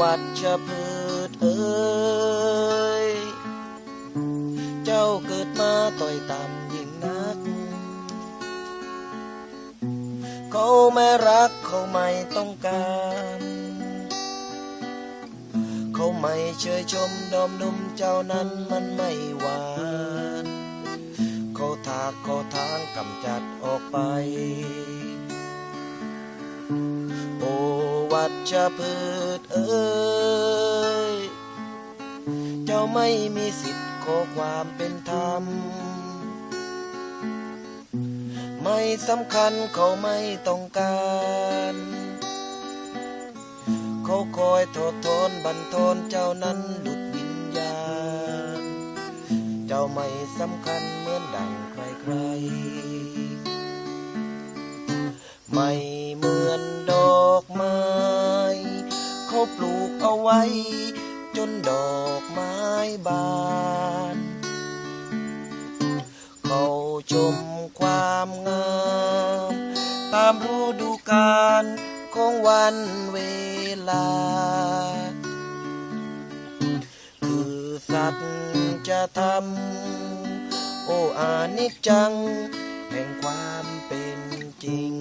วัชพืชเอ้ย เจ้าเกิดมาต่อยต่ำยิ่งนัก เขาไม่รักเขาไม่ต้องการ เขาไม่เชยชมดอมนุ่มเจ้านั้นมันไม่หวานเขาทากเขาทางกำจัดออกไป วัชพืชเอ้ย เจ้าไม่มีสิทธิ์ขอความเป็นธรรม ไม่สำคัญเขาไม่ต้องการ เขาคอยโทษทนบันทนเจ้านั้นดุดวิญญาณ เจ้าไม่สำคัญเหมือนดังใครๆ ไม่ ไว้ จนดอกไม้บานเขาชมความงาม ตามฤดูกาลของวันเวลา คือสัตว์จะทำโอ้อานิจจัง แห่งความเป็นจริง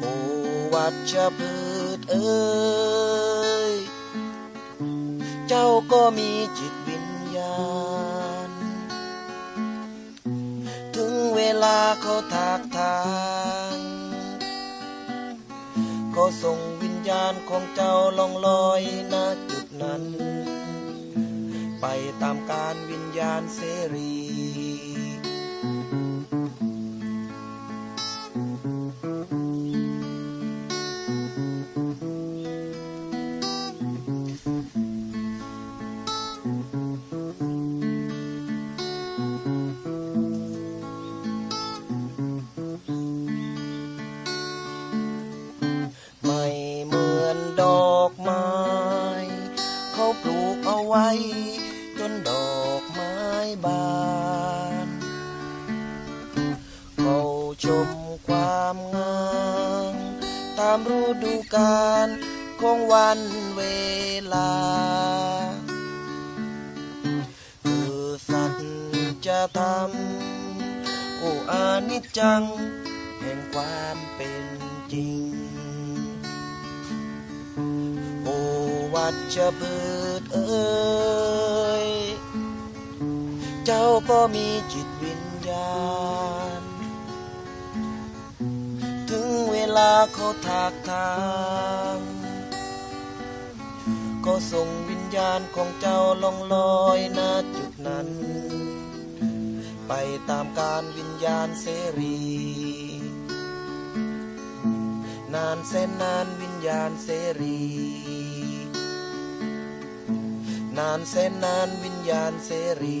โอ้วัชพื เอ้ยเจ้าก็มีจิตวิญญาณ ถึงเวลาเขาถากทางก็ส่งวิญญาณของเจ้าลองลอยณจุดนั้น ไปตามการวิญญาณเสรี นดอกไม้บานเขาชมความงามตามฤดูกาลของวันเวลา คือสัตว์จะทำโอ้อานิจจัง แห่งความเป็นจริง โอวัชพืชเอ้ย เจ้าก็มีจิตวิญญาณ ถึงเวลาเขาถากทาง ก็ส่งวิญญาณของเจ้าลองลอยณจุดนั้น ไปตามการวิญญาณเสรี นานแสนนานวิญญาณเสรี นานแสนนานวิญญาณเสรี